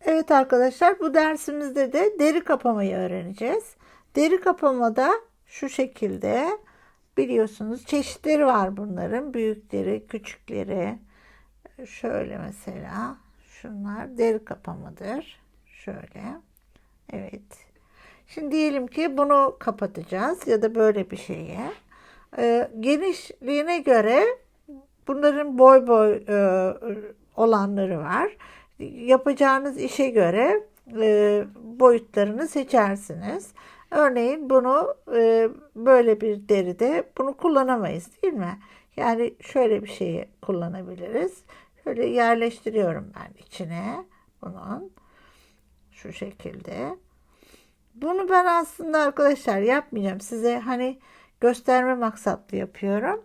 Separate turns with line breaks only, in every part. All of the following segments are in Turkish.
Evet arkadaşlar bu dersimizde de deri kapamayı öğreneceğiz. Deri kapamada şu şekilde biliyorsunuz çeşitleri var bunların. Büyükleri, küçükleri. Şöyle mesela şunlar deri kapamadır. Şöyle. Evet. Şimdi diyelim ki bunu kapatacağız ya da böyle bir şeye. Ee, genişliğine göre bunların boy boy e, olanları var. Yapacağınız işe göre e, boyutlarını seçersiniz. Örneğin bunu e, böyle bir deride bunu kullanamayız değil mi? Yani şöyle bir şeyi kullanabiliriz. Şöyle yerleştiriyorum ben içine bunun. Şu şekilde. Bunu ben aslında arkadaşlar yapmayacağım. Size hani gösterme maksatlı yapıyorum.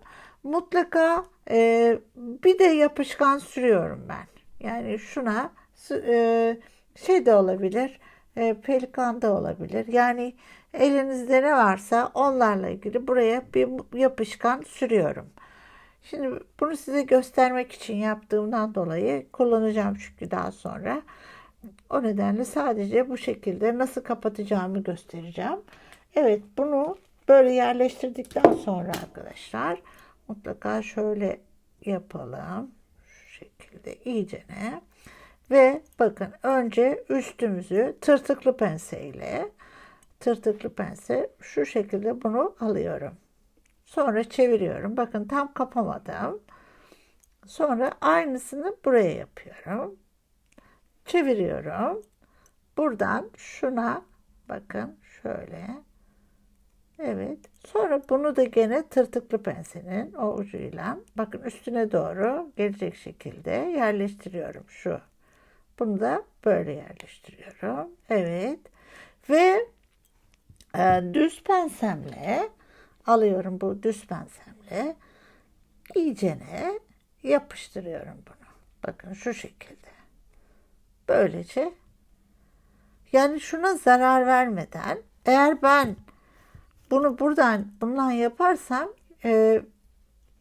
Mutlaka e, bir de yapışkan sürüyorum ben. Yani şuna e, şey de olabilir. E, pelikan da olabilir. Yani elinizde ne varsa onlarla ilgili buraya bir yapışkan sürüyorum. Şimdi bunu size göstermek için yaptığımdan dolayı kullanacağım çünkü daha sonra. O nedenle sadece bu şekilde nasıl kapatacağımı göstereceğim. Evet bunu böyle yerleştirdikten sonra arkadaşlar mutlaka şöyle yapalım. Şu şekilde iyicene. Ve bakın önce üstümüzü tırtıklı penseyle tırtıklı pense şu şekilde bunu alıyorum. Sonra çeviriyorum. Bakın tam kapamadım. Sonra aynısını buraya yapıyorum. Çeviriyorum. Buradan şuna bakın şöyle. Evet. Sonra bunu da gene tırtıklı pensenin o ucuyla bakın üstüne doğru gelecek şekilde yerleştiriyorum şu. Bunu da böyle yerleştiriyorum. Evet. Ve e, düz pensemle alıyorum bu düz pensemle iyicene yapıştırıyorum bunu. Bakın şu şekilde. Böylece yani şuna zarar vermeden eğer ben bunu buradan bundan yaparsam e,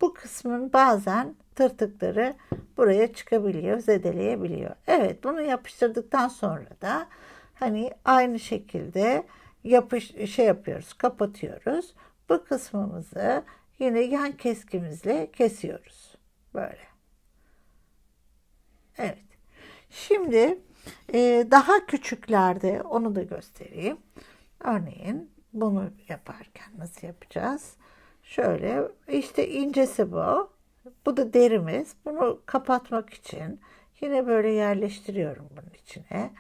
bu kısmın bazen tırtıkları buraya çıkabiliyor, zedeleyebiliyor. Evet, bunu yapıştırdıktan sonra da hani aynı şekilde yapış şey yapıyoruz, kapatıyoruz. Bu kısmımızı yine yan keskimizle kesiyoruz. Böyle. Evet. Şimdi e, daha küçüklerde onu da göstereyim. Örneğin bunu yaparken nasıl yapacağız? Şöyle işte incesi bu. Bu da derimiz. Bunu kapatmak için yine böyle yerleştiriyorum bunun içine.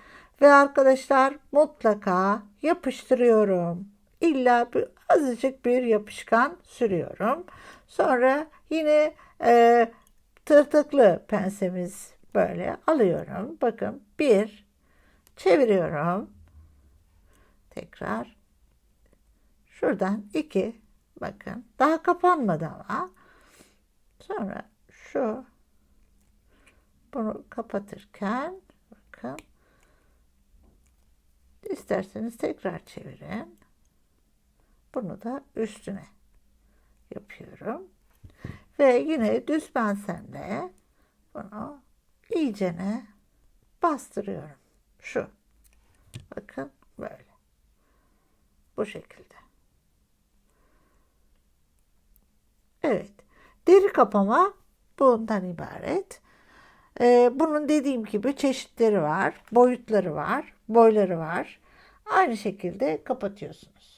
Ve arkadaşlar mutlaka yapıştırıyorum. İlla bir, azıcık bir yapışkan sürüyorum. Sonra yine e, tırtıklı pensemiz böyle alıyorum. Bakın bir çeviriyorum. Tekrar şuradan iki bakın daha kapanmadı ama sonra şu bunu kapatırken bakın isterseniz tekrar çevirin. Bunu da üstüne yapıyorum. Ve yine düz pensemle bunu iyicene bastırıyorum. Şu. Bakın böyle. Bu şekilde. Evet. Deri kapama bundan ibaret. Ee, bunun dediğim gibi çeşitleri var, boyutları var, boyları var. Aynı şekilde kapatıyorsunuz.